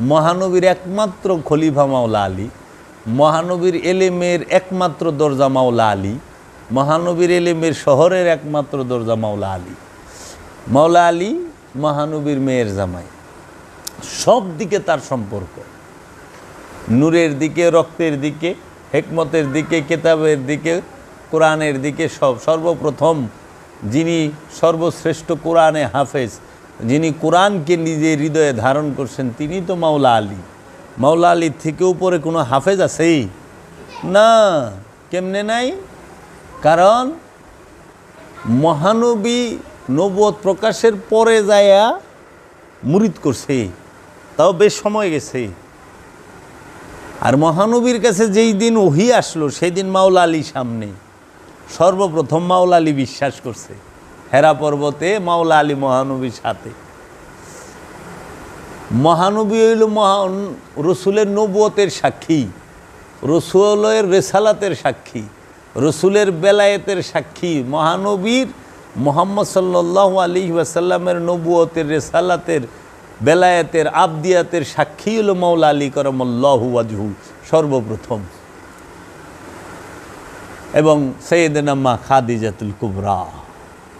মহানবীর একমাত্র খলিফা মাওলা আলী, মহানবীর এলেমের একমাত্র দরজা মাওলা আলী, মহানবীর এলেমের শহরের একমাত্র দরজা মাওলা আলী। মাওলা আলী মহানবীর মেয়ের জামাই। সব দিকে তার সম্পর্ক। নূরের দিকে, রক্তের দিকে, হেকমতের দিকে, কেতাবের দিকে, কোরআনের দিকে সব সর্বপ্রথম যিনি সর্বশ্রেষ্ঠ কোরআনে হাফেজ যিনি কোরআনকে নিজের হৃদয়ে ধারণ করছেন, তিনি তো মাওলা আলী। মাওলা আলীর থেকে উপরে কোনো হাফেজ আছেই? না, কেমনে নাই? কারণ মহানবী নবদ প্রকাশের পরে যায়া মুরিদ করছে, তাও বেশ সময় গেছে। আর মহানবীর কাছে যেই দিন ওহি আসলো সেই দিন মাওলা আলী সামনে। সর্বপ্রথম মাওলা আলী বিশ্বাস করছে। হেরা পর্বতে মাওলা আলী মহানবীর সাথে। মহানবী হইল মহান রসুলের নবুয়তের সাক্ষী, রসুলের রেসালাতের সাক্ষী, রসুলের বেলায়েতের সাক্ষী, মহানবীর মোহাম্মদ সাল্লাহ আলী ওয়াসাল্লামের নবুয়তের, রেসালাতের, বেলায়েতের, আবদিয়াতের সাক্ষী হল মৌলা আলী করমল্লাহু আজহু সর্বপ্রথম। এবং সৈয়দনাম্মা খাদিজাতুল কুবরা।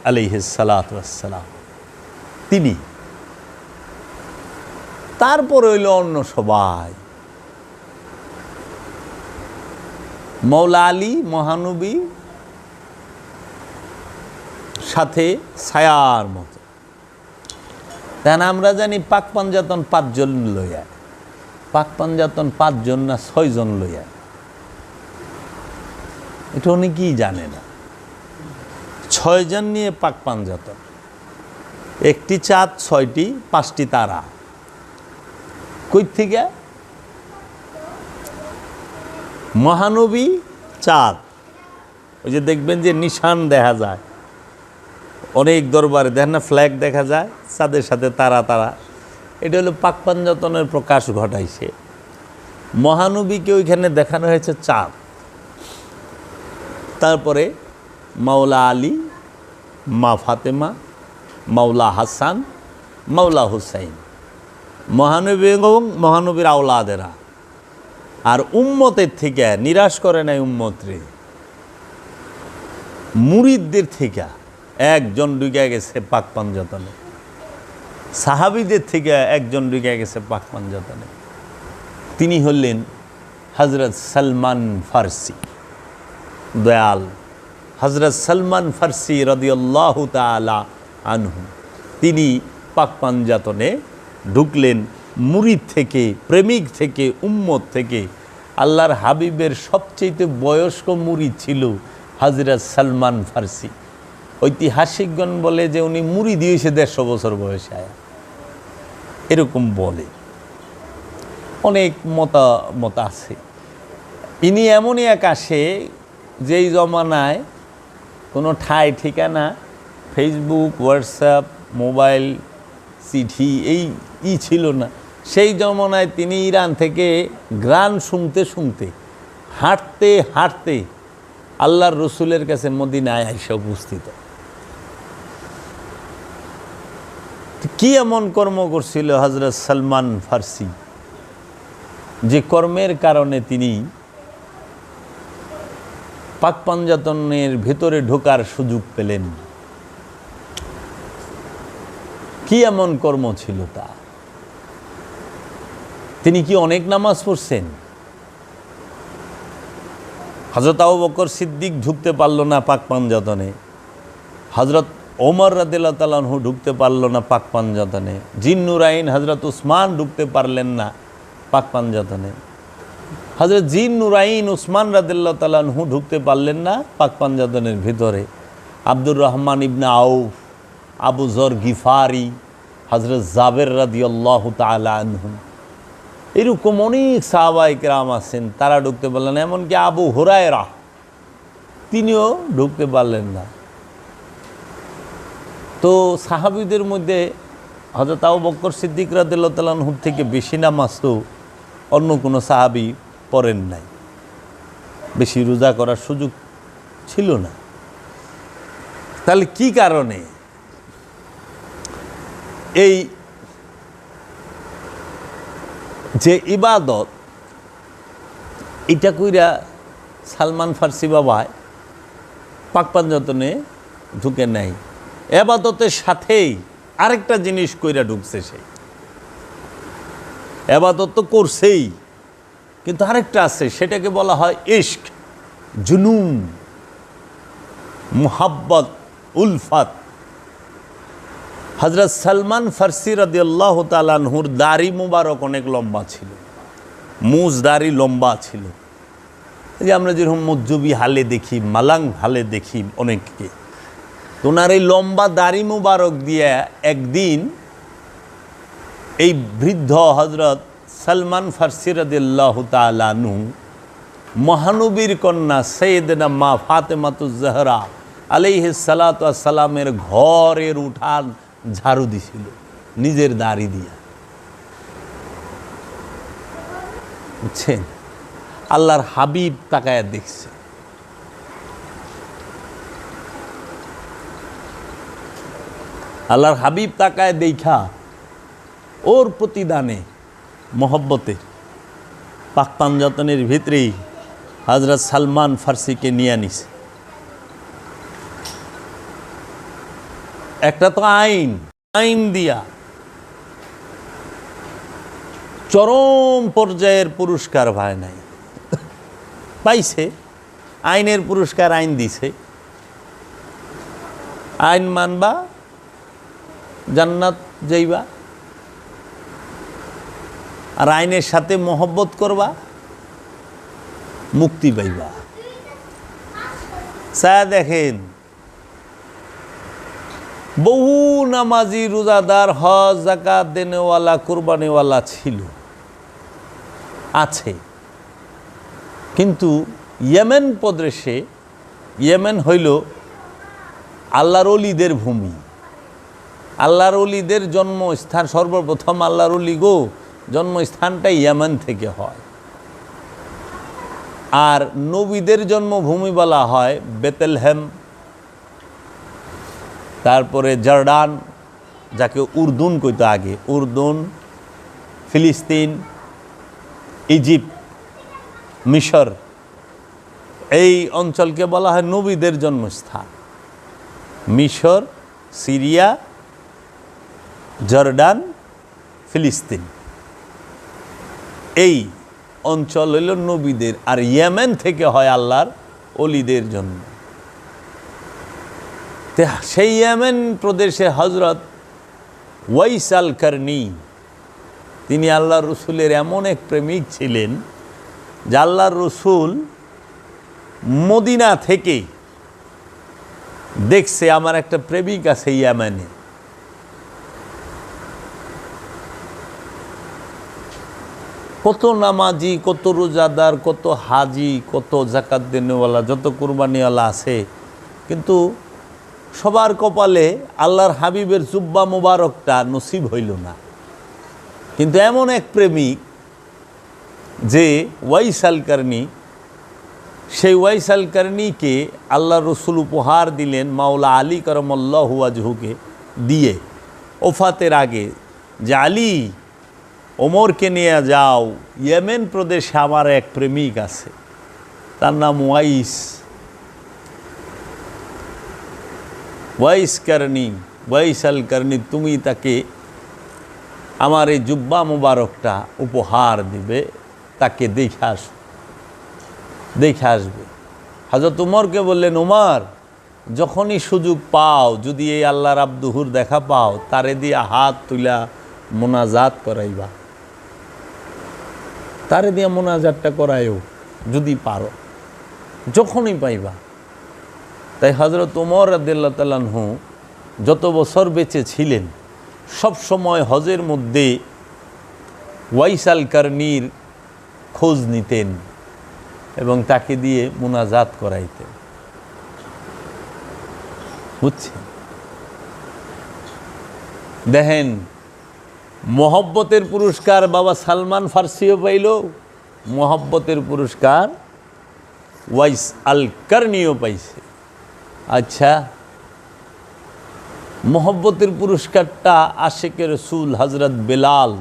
আলিহাসালাম তিনি। তারপর হইল অন্য সবাই। মৌলা আলী, মহানবী, সাথে ছায়ার মতো। তেন আমরা জানি পাক পাঞ্জাতন পাঁচজন লইয়া। পাক পাঞ্জাতন পাঁচজন না ছয়জন লইয়া। এটা অনেকেই জানে না? ছয়জন নিয়ে পাক পাঞ্জাতন একটি চাঁদ, ছয়টি, পাঁচটি তারা। কই থেকে মহানবী চাঁদ। ওই যে দেখবেন যে নিশান দেখা যায়। অনেক দরবারে দেখেন না, ফ্ল্যাগ দেখা যায়, চাঁদের সাথে তারা তারা। এটা হলো পাক পাঞ্জাতনের প্রকাশ ঘটাইছে। মহানবীকে ওইখানে দেখানো হয়েছে চাঁদ। তারপরে মাওলা আলী, মা ফাতেমা, মাওলা হাসান, মাওলা হুসাইন। মহানবী এবং মহানবীর আওলাদেরা। আর উম্মতের থেকে, নিরাশ করে নাই উম্মতরে। মুরিদদের থেকে, একজন ডুগে গেছে পাক পাঞ্জাতনে। সাহাবিদের থেকে, একজন ডুগে গেছে পাক পাঞ্জাতনে। তিনি হলেন হজরত সলমান ফার্সি। দয়াল হজরত সলমান ফার্সি রদিয়াল্লাহ তালা আনহু। তিনি পাক পাঞ্জাতনে ঢুকলেন মুরিদ থেকে, প্রেমিক থেকে, উম্মত থেকে। আল্লাহর হাবিবের সবচেয়ে বয়স্ক মুরিদ ছিল হাজরত সলমান ফার্সি। ঐতিহাসিকগণ বলে যে উনি মুড়ি দিয়েছে দেড়শো বছর বয়সে আয়া। এরকম বলে। অনেক মতামত আছে। ইনি এমনই এক আসে যেই জমানায় কোনো ঠাই, ঠিকানা ফেসবুক হোয়াটসঅ্যাপ মোবাইল, চিঠি, এই ই ছিল না। সেই জমানায় তিনি ইরান থেকে গ্রান শুনতে শুনতে, হাঁটতে হাঁটতে আল্লাহর রসুলের কাছে মদিনায় এসে উপস্থিত। কি এমন কর্ম করছিল হজরত সলমান ফার্সি, যে কর্মের কারণে তিনি পাক পাঞ্জাতনের ভেতরে ঢোকার সুযোগ পেলেন কি এমন কর্ম ছিল তা? তিনি কি অনেক নামাজ পড়ছেন? হজরত আবু বকর সিদ্দিক ঢুকতে পারল না পাক পাঞ্জাতনে হজরত ওমর রাদিল্লা তালাহু ঢুকতে পারল না পাক পাঞ্জাতনে জিন্নুরাইন হজরত উসমান ঢুকতে পারলেন না পাক পাঞ্জাতনে হজরত জিন নুরাইন উসমান রাদিল্লা তালাহু ঢুকতে পারলেন না পাক পাঞ্জাতনের ভিতরে। আব্দুর রহমান ইবনা আউফ, আবু জর গিফারি হজরত জাবের রাদিয়াল্লাহ তালা আনহু। এরকম অনেক সাহাবাহিক রাম আছেন, তারা ঢুকতে পারলেন না, এমনকি আবু হুরায়রা তিনিও ঢুকতে পারলেন না। তো সাহাবিদের মধ্যে হজরত আবু বক্কর সিদ্দিক রাদিল্লাহ তালাহুর থেকে বেশি নামাজ তো অন্য কোনো সাহাবি পড়েন নাই। বেশি রোজা করার সুযোগ ছিল না। তাহলে কি কারণে? এই যে ইবাদত, এটা কইরা সালমান ফার্সি বাবায় পাকপান যতনে ঢুকে নাই। এবাদতের সাথেই আরেকটা জিনিস কইরা ঢুকছে সেই এবাদত তো করছেই। কিন্তু আরেকটা আছে, সেটাকে বলা হয় ইশক জুনুম মুহাব্বত, উলফাত। হজরত সালমান ফার্সি রদিয়াল্লাহ তালানহুর দাড়ি মুবারক অনেক লম্বা ছিল, মুজ দাড়ি লম্বা ছিল। যে আমরা যেরকম মজ্জবি হালে দেখি, মালাং হালে দেখি অনেককে, তো ওনার এই লম্বা দাড়ি মুবারক দিয়ে একদিন এই বৃদ্ধ হজরত সালমান ফার্সি রদিয়াল্লাহ তালানহু মহানবীর কন্যা সৈয়দনা মা ফাতেমাতুজ্জাহরা আলাইহ সালামের ঘরের উঠান ঝাড়ু দিছিল, নিজের দাড়ি দিয়া। বুঝছেন? আল্লাহর হাবিব তাকায় দেখছে। আল্লাহর হাবিব তাকায় দেখা, ওর প্রতিদানে মহব্বতের পাকপান যতনের ভিতরেই হজরত সালমান ফার্সিকে নিয়ে আনিস। একটা তো আইন আইন দিয়া চরম পর্যায়ের পুরস্কার ভাই নাই। পাইছে, আইনের পুরস্কার আইন দিছে। আইন মানবা, জান্নাত যাইবা। আর আইনের সাথে মহব্বত করবা, মুক্তি পাইবা। ছায়া দেখেন, বহু নামাজি রোজাদার, হজ জাকাত দেনেওয়ালা, কোরবানিওয়ালা ছিল, আছে। কিন্তু ইয়েমেন প্রদেশে, ইয়েমেন হইল আল্লাহর অলিদের ভূমি। আল্লাহর অলিদের জন্মস্থান সর্বপ্রথম আল্লাহর অলি গো? জন্মস্থানটা ইয়েমেন থেকে হয়। আর নবীদের জন্মভূমি বলা হয় বেতেলহেম, তারপরে জর্ডান, যাকে উর্দুন কইতো আগে। উর্দুন, ফিলিস্তিন ইজিপ্ট মিশর, এই অঞ্চলকে বলা হয় নবীদের জন্মস্থান। মিশর, সিরিয়া, জর্ডান, ফিলিস্তিন। এই অঞ্চল হইল নবীদের, আর ইয়েমেন থেকে হয় আল্লাহর অলিদের জন্য। সেই ইয়েমেন প্রদেশে হজরত ওয়াইস আল কারনি তিনি আল্লাহ রসুলের এমন এক প্রেমিক ছিলেন যে আল্লাহর রসুল মদিনা থেকে দেখছে, আমার একটা প্রেমিক আছে ইয়ামানে। কত নামাজি, কত রোজাদার, কত হাজি, কত জাকাত দেনেওয়ালা, যত কুরবানিওয়ালা আছে। কিন্তু সবার কপালে আল্লাহর হাবিবের জুব্বা মোবারকটা নসিব হইল না। কিন্তু এমন এক প্রেমিক যে ওয়াইসাল কারণী, সেই ওয়াইসাল কারণীকে আল্লাহ রসুল উপহার দিলেন মাওলা আলী করমল্লাহু আজহুকে দিয়ে ওফাতের আগে যে আলী ওমরকে নিয়ে যাও, ইয়েমেন প্রদেশে আমার এক প্রেমিক আছে, তার নাম Owais. Owais Qarni, Owais al Qarni, তুমি তাকে আমার এই জুব্বা মুবারকটা উপহার দিবে, তাকে দেখে আস, দেখে আসবে। হাজরত উমরকে বললেন উমার যখনই সুযোগ পাও, যদি এই আল্লাহর আব্দুহুর দেখা পাও, তারে দিয়ে হাত তুলা মোনাজাত করাইবা। তারে দিয়ে মোনাজাতটা করায়ও যদি পারো। যখনই পাইবা। তাই হজরত উমর আদিল্লা তালানহু যত বছর বেঁচে ছিলেন, সব সময় হজের মধ্যে ওয়াইসাল কারনির খোঁজ নিতেন এবং তাকে দিয়ে মোনাজাত করাইতেন। বুঝছেন? দেখেন মহব্বতের পুরস্কার বাবা সালমান ফার্সিও পাইল, মহব্বতের পুরস্কার ওয়াইস আল পাইছে। আচ্ছা মহব্বতের পুরস্কারটা আশেকের রসুল হজরত বেলাল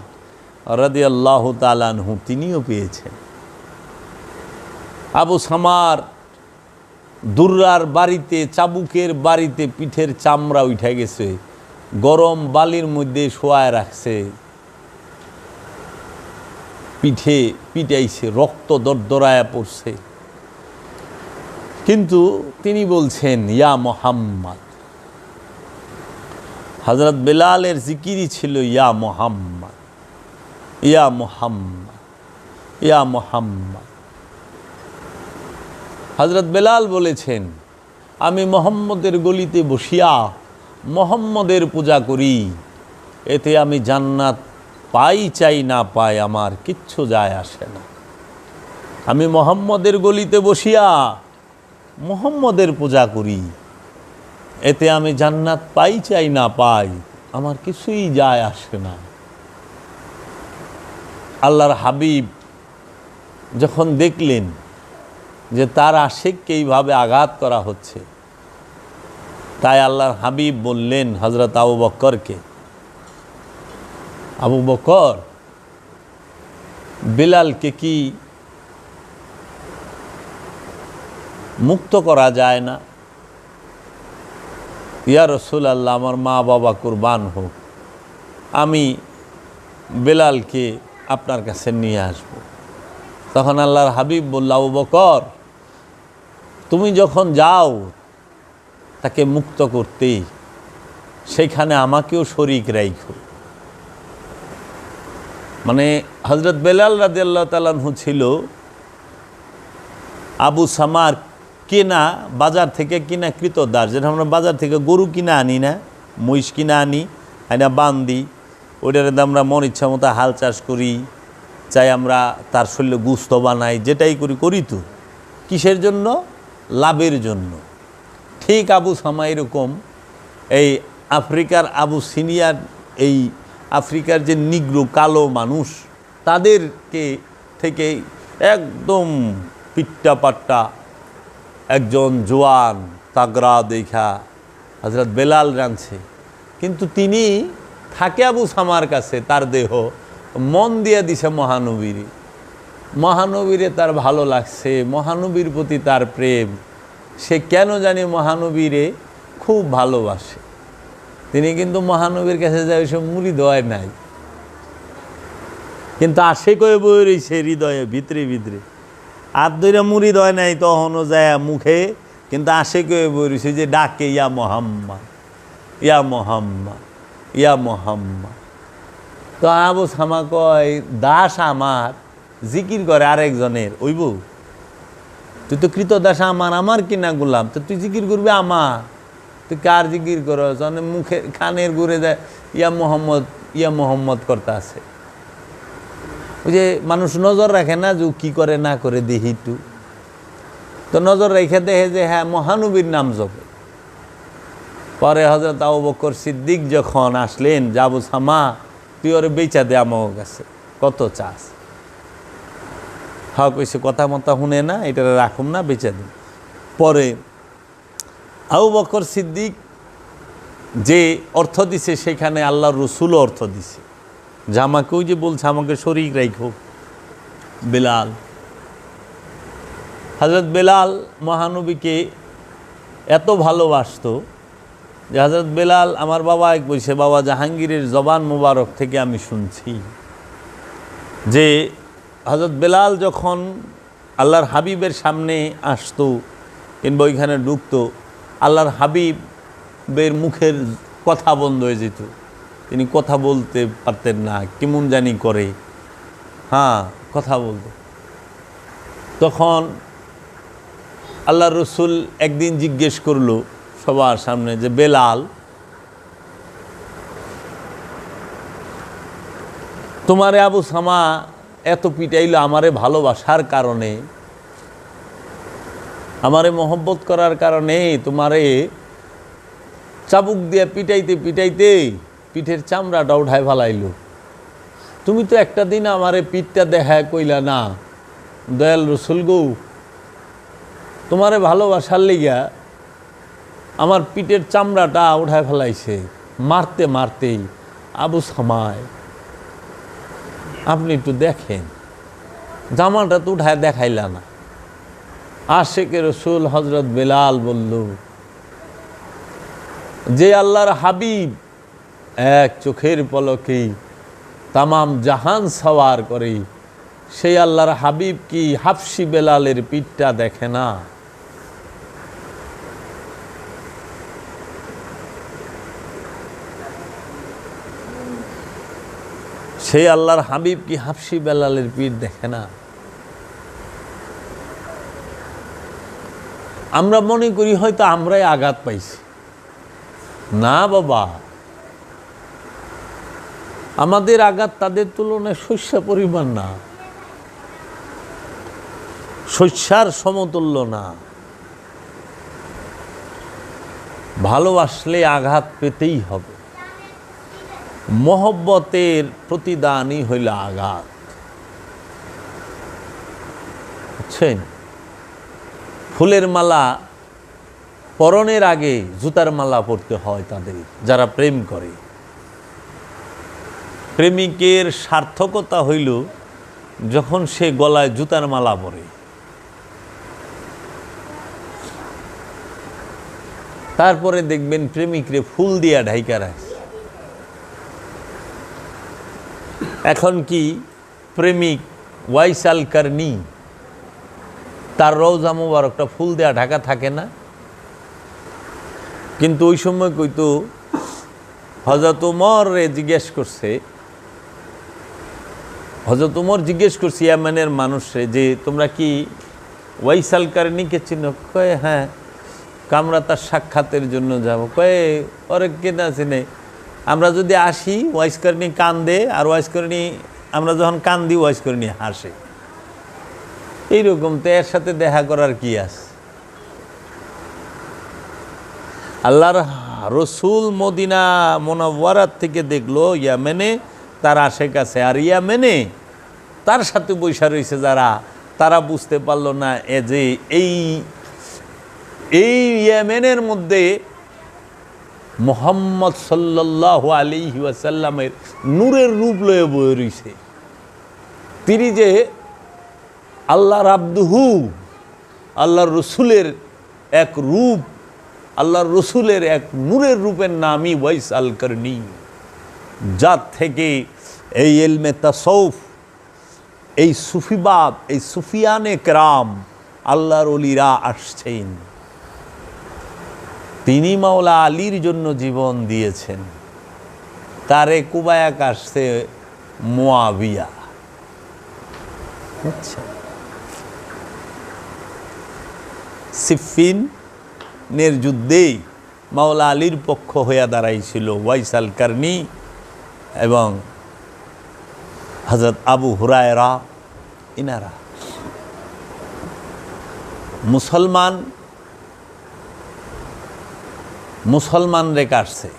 রাদি আল্লাহ তালানহু তিনিও পেয়েছেন। আবু সামার দুর্রার বাড়িতে, চাবুকের বাড়িতে পিঠের চামড়া উঠে গেছে। গরম বালির মধ্যে শোয়ায় রাখছে। পিঠে পিটাইছে, রক্ত দরদরায়া পড়ছে। কিন্তু তিনি বলছেন, ইয়া মোহাম্মদ। হজরত বেলালের জিকিরই ছিল, ইয়া মোহাম্মদ ইয়া মোহাম্মদ ইয়া মোহাম্মদ। হজরত বেলাল বলেছেন, আমি মোহাম্মদের গলিতে বসিয়া মোহাম্মদের পূজা করি। এতে আমি জান্নাত পাই, চাই না পাই, আমার কিচ্ছু যায় আসে না। আমি মোহাম্মদের গলিতে বসিয়া মোহাম্মদের পূজা করি। এতে আমি জান্নাত পাই, চাই না পাই, আমার কিছুই যায় আসে না। আল্লাহর হাবিব যখন দেখলেন যে তার আশেককে এইভাবে আঘাত করা হচ্ছে তাই আল্লাহর হাবিব বললেন হজরত আবু বক্করকে, আবু বকর বিলালকে কি মুক্ত করা যায় না? ইয়া রসুল আল্লাহ আমার মা বাবা কুরবান হোক, আমি বেলালকে আপনার কাছে নিয়ে আসব। তখন আল্লাহর হাবিব বলল, আবু বকর তুমি যখন যাও তাকে মুক্ত করতে সেখানে আমাকেও শরিক রাইখো। মানে হজরত বেলাল রাজি আল্লাহ তালাহু ছিল আবু সামার কেনা, বাজার থেকে কিনা কৃতদাস যেটা আমরা বাজার থেকে গরু কিনা আনি না, মহিষ কিনা আনি, আইনা বান্ধি ওইটার আমরা মন ইচ্ছা মতো হাল চাষ করি, চাই আমরা তার শরীরে গুস্ত বানাই, যেটাই করি করি তো। কিসের জন্য? লাভের জন্য। ঠিক আবু সামা এরকম, এই আফ্রিকার আবু সিনিয়র, এই আফ্রিকার যে নিগ্রো, কালো মানুষ, তাদেরকে থেকে একদম পিট্টা পাট্টা একজন জোয়ান তাগরা দেখা হজরত বেলাল রাঁধছে। কিন্তু তিনি থাকে আবু সামার কাছে, তার দেহ মন দিয়ে দিছে মহানবীরে। মহানবীরে তার ভালো লাগছে, মহানবীর প্রতি তার প্রেম। সে কেন জানি মহানবীরে খুব ভালোবাসে। তিনি কিন্তু মহানবীর কাছে যায় ওইসব মুড়ি দেওয়ায় নাই। কিন্তু আসে কয়ে বই রয়েছে হৃদয়ে ভিতরে ভিতরে। আর দুইটা মুড়ি দেয় নাই তখনও যায় মুখে, কিন্তু আসে কয়ে বই রয়েছে যে ডাকে, ইয়া মোহাম্মা ইয়া মোহাম্মা ইয়া মোহাম্মা তো আবু সামা কয়, দাস আমার, জিকির করে আরেকজনের ওইব তুই তো কৃত দাস আমার আমার কিনা গুলাম? তো তুই জিকির করবি আমার। তুই কার জিকির কর মানে মুখে খানের ঘুরে যায় ইয়া মোহাম্মদ ইয়া মোহাম্মদ করতে আছে। ওই যে মানুষ নজর রাখে না যে কি করে, না করে দেখি একটু তো নজর রেখে দেখে যে হ্যাঁ মহানবীর নাম জপে। পরে হজরত আবু বকর সিদ্দিক যখন আসলেন, যাব সামা, তুই ওরে বেচা দে আমার কাছে। কত চাস? হক কইছে কথা মতা শুনে না এটা রাখুন না, বেচা দিন। পরে আবু বকর সিদ্দিক যে অর্থ দিছে, সেখানে আল্লাহর রসুলও অর্থ দিছে। জামাকেও যে বলছে, আমাকে শরিক রাইখো, বেলাল। হজরত বেলাল মহানবীকে এত ভালোবাসতো যে হজরত বেলাল, আমার বাবা এক বলছে, বাবা জাহাঙ্গীরের জবান মোবারক থেকে আমি শুনছি যে হজরত বেলাল যখন আল্লাহর হাবিবের সামনে আসতো কিংবা ওইখানে ঢুকতো, আল্লাহর হাবিবের মুখের কথা বন্ধ হয়ে যেত। তিনি কথা বলতে পারতেন না, কেমন জানি করে। হ্যাঁ কথা বলতো। তখন আল্লাহ রসুল একদিন জিজ্ঞেস করল সবার সামনে যে, বেলাল, তোমারে আবু সামা এত পিটাইলো আমারে ভালোবাসার কারণে, আমারে মহব্বত করার কারণে তোমারে চাবুক দিয়ে পিটাইতে পিটাইতে পিঠের চামড়াটা উঠায় ফালাইলো। তুমি তো একটা দিন আমারে পিঠটা দেখায় কইলা, না, দয়াল রসুল গৌ, তোমারে ভালোবাসার লিগা আমার পিঠের চামড়াটা উঠায় ফেলাইছে, মারতে মারতেই আবু সামায় আপনি একটু দেখেন। জামাটা তো উঠায় দেখাইলা না। আশেকে রসুল হজরত বেলাল বলল, যে আল্লাহর হাবিব এক চোখের পলকেই তামাম জাহান সওয়ার করে, সেই আল্লাহর হাবিব কি হাফসি বেলালের পিঠটা দেখে না? সেই আল্লাহর হাবিব কি হাফসি বেলালের পিঠ দেখে না? আমরা মনে করি হয়তো আমরাই আঘাত পাইছি। না বাবা। আমাদের আঘাত তাদের তুলনায় শস্য পরিমাণ না। শস্যার সমতুল্য না। ভালোবাসলে আঘাত পেতেই হবে। মহব্বতের প্রতিদানই হইল আঘাত। বুঝছেন? ফুলের মালা, পরনের আগে জুতার মালা পরতে হয় তাদের, যারা প্রেম করে। প্রেমিকের সার্থকতা হইল যখন সে গলায় জুতার মালা পরে। তারপরে দেখবেন প্রেমিকরে ফুল দিয়া ঢাইকা রাখছে। এখন কি প্রেমিক ওয়াইসাল কারনি তার রৌজা মোবারকটা ফুল দেয়া ঢাকা থাকে না? কিন্তু ওই সময় কইতো হজরত উমর জিজ্ঞেস করছে হজরত উমর জিজ্ঞেস করছে, ইয়ামানের মানুষরে যে তোমরা কি ওয়াইসাল কারনিকে চিহ্ন কয়ে হ্যাঁ কামরা তার সাক্ষাতের জন্য যাব। কয়ে, ওরে কেনা চিনে? আমরা যদি আসি, ওয়াইস কারনি কান্দে, আর ওয়াইস কারনি আমরা যখন কান্দি কারনি হাসে। এইরকম তো এর সাথে দেখা করার কি আছে? আল্লাহর রসুল মদিনা মোনাওয়ারাত থেকে দেখল, ইয়ামেনে তার আশে কাছে আর ইয়ামেনে তার সাথে বৈশা রয়েছে যারা, তারা বুঝতে পারল না এ যে এই এই ইয়েমেনের মধ্যে মোহাম্মদ সাল্লাহ আলী ওয়াসাল্লামের নূরের রূপ লয়ে বয়ে রয়েছে তিনি যে আল্লাহর আব্দুহু, আল্লাহর রসুলের এক রূপ, আল্লাহর রসুলের এক নূরের রূপের নামই ওয়াইস আল করনি, যার থেকে এই এলমে তাসৌফ, এই সুফিবাদ এই সুফিয়ানে কেরাম আল্লাহর অলিরা আসছেন। তিনি মাওলা আলীর জন্য জীবন দিয়েছেন। তারে কুবায়াক আসছে মোয়াবিয়া আচ্ছা। সিফিনের যুদ্ধেই মাওলা আলীর পক্ষ হইয়া দাঁড়াইছিল ওয়াইসাল কারনি এবং হজরত আবু হুরায়রা। ইনারা। মুসলমান মুসলমান রে কাটছে।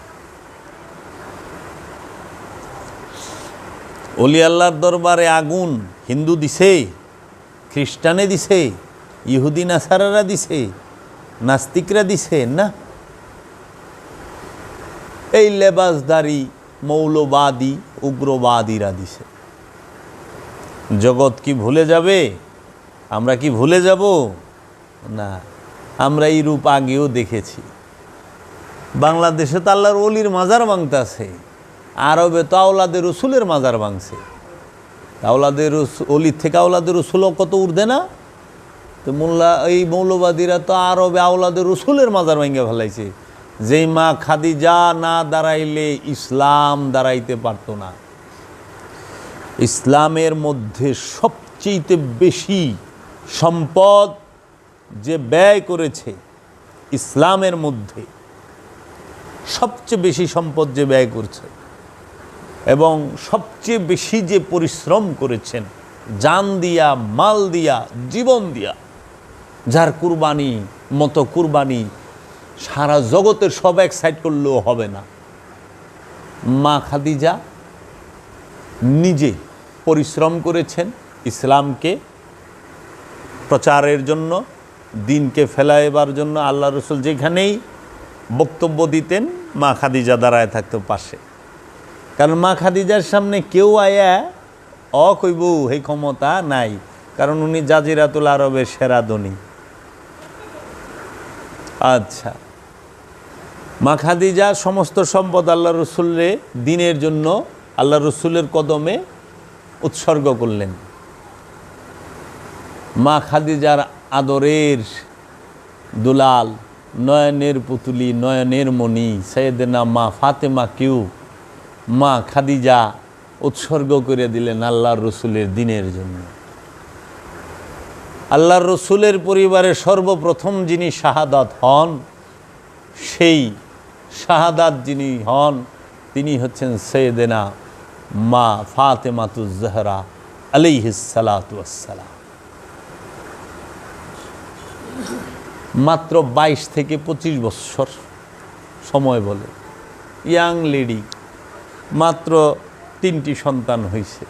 অলি আল্লাহর দরবারে আগুন হিন্দু দিছে, খ্রিস্টানে দিছে, ইহুদি নাসারারা দিছে, নাস্তিকরা দিছে, না? এই লেবাসদারি, মৌলবাদী, উগ্রবাদীরা দিছে। জগৎ কি ভুলে যাবে? আমরা কি ভুলে যাব? না, আমরা এই রূপ আগেও দেখেছি। বাংলাদেশে তো আল্লাহর অলির মাজার ভাঙতে আছে আরবে তো আওলাদের রসুলের মাজার ভাঙছে। আওলাদের অলির থেকে আওলাদের রসুলও কত উর্ধে না? তো মোল্লা, এই মৌলবাদীরা তো আরবে আওলাদের রসুলের মাজার ভাঙে ফেলাইছে। যেই মা খাদিজা না দাঁড়াইলে ইসলাম দাঁড়াইতে পারতো না। ইসলামের মধ্যে সবচেয়ে বেশি সম্পদ যে ব্যয় করেছে ইসলামের মধ্যে সবচেয়ে বেশি সম্পদ যে ব্যয় করছে এবং সবচেয়ে বেশি যে পরিশ্রম করেছেন, জান দিয়া, মাল দিয়া, জীবন দিয়া, যার কুরবানি মতো কুরবানি সারা জগতের সব এক সাইড করলেও হবে না। মা খাদিজা নিজে পরিশ্রম করেছেন ইসলামকে প্রচারের জন্য, দিনকে ফেলাইবার জন্য। আল্লাহ রসুল যেখানেই বক্তব্য দিতেন মা খাদিজা দাঁড়ায় থাকতো পাশে। কারণ মা খাদিজার সামনে কেউ আয়া অ কইব এই ক্ষমতা নাই। কারণ উনি জাজিরাতুল আরবের সেরা ধনী। আচ্ছা। মা খাদিজা সমস্ত সম্পদ আল্লাহ রসুলরে দিনের জন্য আল্লাহ রসুলের কদমে উৎসর্গ করলেন। মা খাদিজার আদরের দুলাল নয়নের পুতুলি, নয়নের মণি সৈয়দেনা মা ফাতেমা কেউ, মা খাদিজা উৎসর্গ করে দিলেন আল্লাহর রসুলের দিনের জন্য। আল্লাহর রসুলের পরিবারের সর্বপ্রথম যিনি শাহাদাত হন, সেই শাহাদাত যিনি হন, তিনি হচ্ছেন সৈয়দেনা মা ফাতেমাতুজ্জাহরা আলিহিসালাতাম মাত্র বাইশ থেকে পঁচিশ বছর, সময় বলে। ইয়াং লেডি, মাত্র তিনটি সন্তান হয়েছে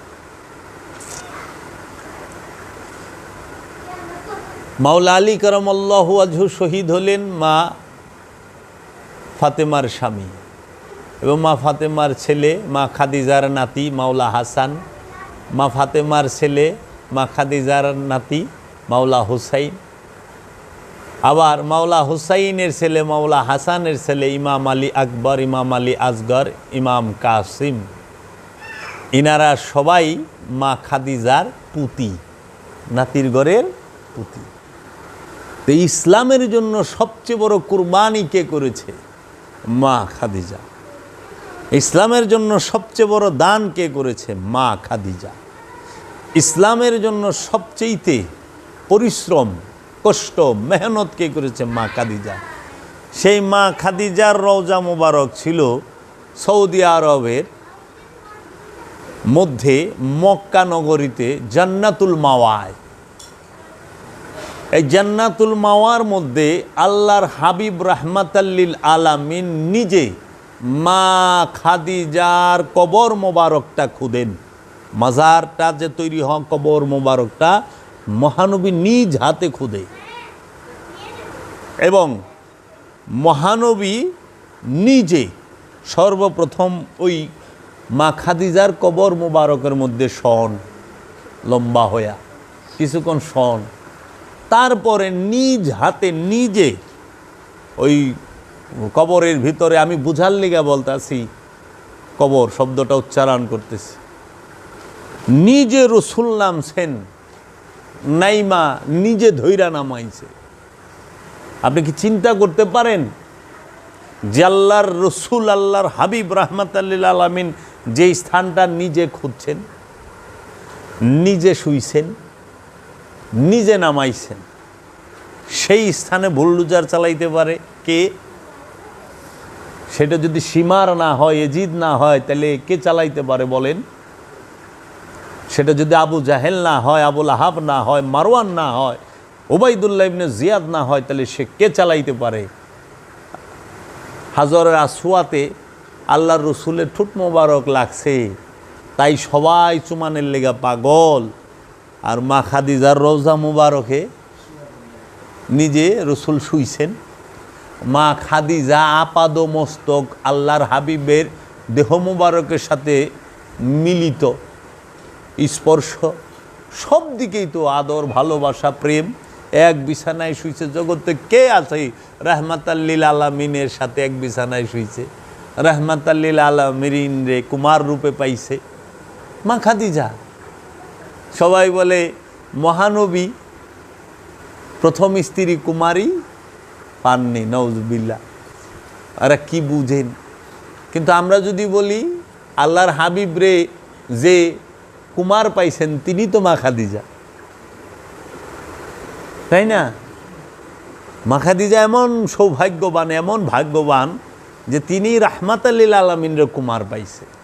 মাওলা আলী করমল্লাহু আজহু শহীদ হলেন মা ফাতেমার স্বামী এবং মা ফাতেমার ছেলে, মা খাদিজার নাতি মাওলা হাসান, মা ফাতেমার ছেলে, মা খাদিজার নাতি মাওলা হুসাইন। আবার মাওলা হুসাইনের ছেলে, মাওলা হাসানের ছেলে, ইমাম আলী আকবর, ইমাম আলী আসগর, ইমাম কাসিম। ইনারা সবাই মা খাদিজার পুতি, নাতির গড়ের পুতি। তো ইসলামের জন্য সবচেয়ে বড় কুরবানি কে করেছে? মা খাদিজা। ইসলামের জন্য সবচেয়ে বড় দান কে করেছে? মা খাদিজা। ইসলামের জন্য সবচেয়েতে পরিশ্রম কষ্ট, মেহনত কে করেছে মা খাদিজা? সেই মা খাদিজার রওজা মোবারক ছিল সৌদি আরবের মধ্যে মক্কা নগরীতে জান্নাতুল মাওয়ায়। এই জান্নাতুল মাওয়ার মধ্যে আল্লাহর হাবিব রাহমাতাল্লিল আলামিন নিজে মা খাদিজার কবর মোবারকটা খুদেন। মাজারটা যে তৈরি হওয়া কবর মোবারকটা মহানবী নিজ হাতে খুদে। এবং মহানবী নিজে সর্বপ্রথম ওই মা খাদিজার কবর মোবারকের মধ্যে শন, লম্বা হইয়া, কিছুক্ষণ শন। তারপরে নিজ হাতে নিজে ওই কবরের ভিতরে আমি বুঝার লিগা বলতেছি, কবর শব্দটা উচ্চারণ করতেছি। নিজে রসুল নামছেন, নাইমা নিজে ধৈরা নামাইছে। আপনি কি চিন্তা করতে পারেন যে আল্লাহর রসুল, আল্লাহর হাবিব রহমত আল্লিল আলমিন যে স্থানটা নিজে খুঁজছেন, নিজে শুইছেন, নিজে নামাইছেন, সেই স্থানে বুলডুজার চালাইতে পারে কে? সেটা যদি সীমার না হয়, এজিদ না হয়, তাহলে কে চালাইতে পারে বলেন? সেটা যদি আবু জাহেল না হয়, আবুল আহাব না হয়, মারওয়ান না হয় ওবায়দুল্লাহ ইবনে জিয়াদ না হয়, তাহলে সে কে চালাইতে পারে? হাজরের আসুয়াতে আল্লাহর রসুলের ঠুট মোবারক লাগছে, তাই সবাই চুমানের লেগা পাগল। আর মা খাদিজার রোজা মুবারকে নিজে রসুল শুইছেন। মা খাদিজা আপাদ মস্তক আল্লাহর হাবিবের দেহ মুবারকের সাথে মিলিত, স্পর্শ, সব দিকেই তো আদর, ভালোবাসা, প্রেম। এক বিছানায় শুইছে। জগতে কে আছে? রহমাতাল্লিল আলামিনের সাথে এক বিছানায় শুইছে। রহমাতাল্লিল আলামিন রে কুমার রূপে পাইছে। মা খাদিজা, সবাই বলে, মহানবী, প্রথম স্ত্রী কুমারী পাননি নওজবিল্লা আরে কি বুঝেন? কিন্তু আমরা যদি বলি, আল্লাহর হাবিব রে যে কুমার পাইছেন, তিনি তো মা খাদিজা। তাই না? মাখাদিজা এমন সৌভাগ্যবান এমন ভাগ্যবান যে তিনি রাহমাত আল্লিল আলমিনের কুমার পাইছে।